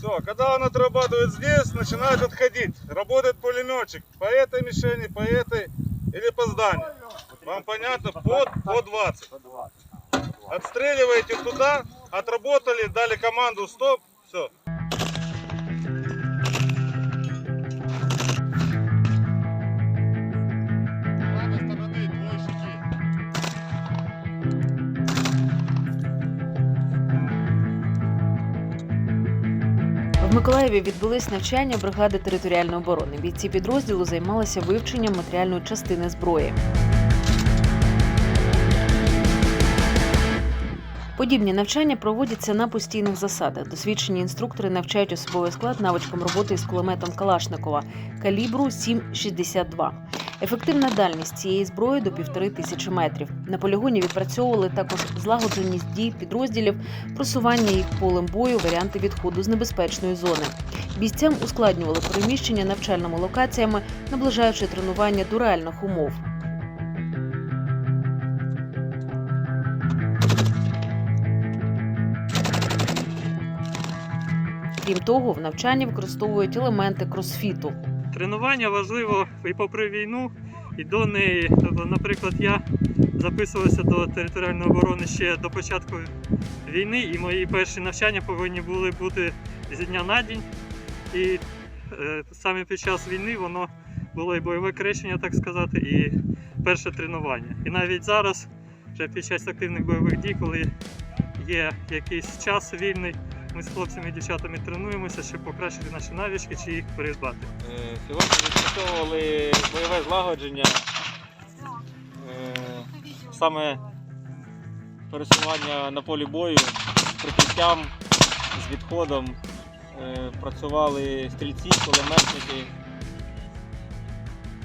Все, когда он отрабатывает здесь, начинает отходить. Работает пулеметчик по этой мишени, по этой или по зданию. Вам понятно? Под, по 20. Отстреливаете туда, отработали, дали команду стоп, все. В Миколаєві відбулись навчання бригади територіальної оборони. Бійці підрозділу займалися вивченням матеріальної частини зброї. Подібні навчання проводяться на постійних засадах. Досвідчені інструктори навчають особовий склад навичкам роботи із кулеметом Калашникова калібру 7,62. Ефективна дальність цієї зброї до півтори тисячі метрів. На полігоні відпрацьовували також злагодженість дій підрозділів, просування їх полем бою, варіанти відходу з небезпечної зони. Бійцям ускладнювали переміщення навчальними локаціями, наближаючи тренування до реальних умов. Крім того, в навчанні використовують елементи кросфіту. Тренування важливо і попри війну, і до неї. Тобто, наприклад, я записувався до територіальної оборони ще до початку війни, і мої перші навчання повинні були бути зі дня на день. І е, саме під час війни воно було і бойове крещення, так сказати, і перше тренування. І навіть зараз, вже під час активних бойових дій, коли є якийсь час вільний, ми з хлопцями і дівчатами тренуємося, щоб покращити наші навички чи їх придбати. Е, Сьогодні відпрацьовували бойове злагодження, е, саме пересування на полі бою з прикриттям, з відходом. Е, Працювали стрільці, кулеметники.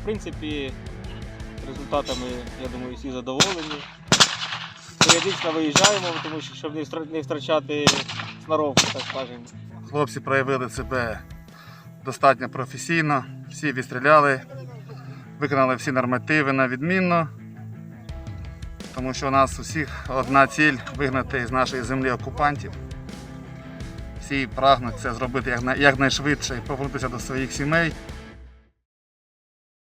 В принципі, результатами, я думаю, всі задоволені. Періодично виїжджаємо, тому що щоб не втрачати сноровку, так скажемо. Хлопці проявили себе достатньо професійно, всі відстріляли, виконали всі нормативи на відмінно, тому що у нас усіх одна ціль вигнати з нашої землі окупантів. Всі прагнуть це зробити якнайшвидше і повернутися до своїх сімей.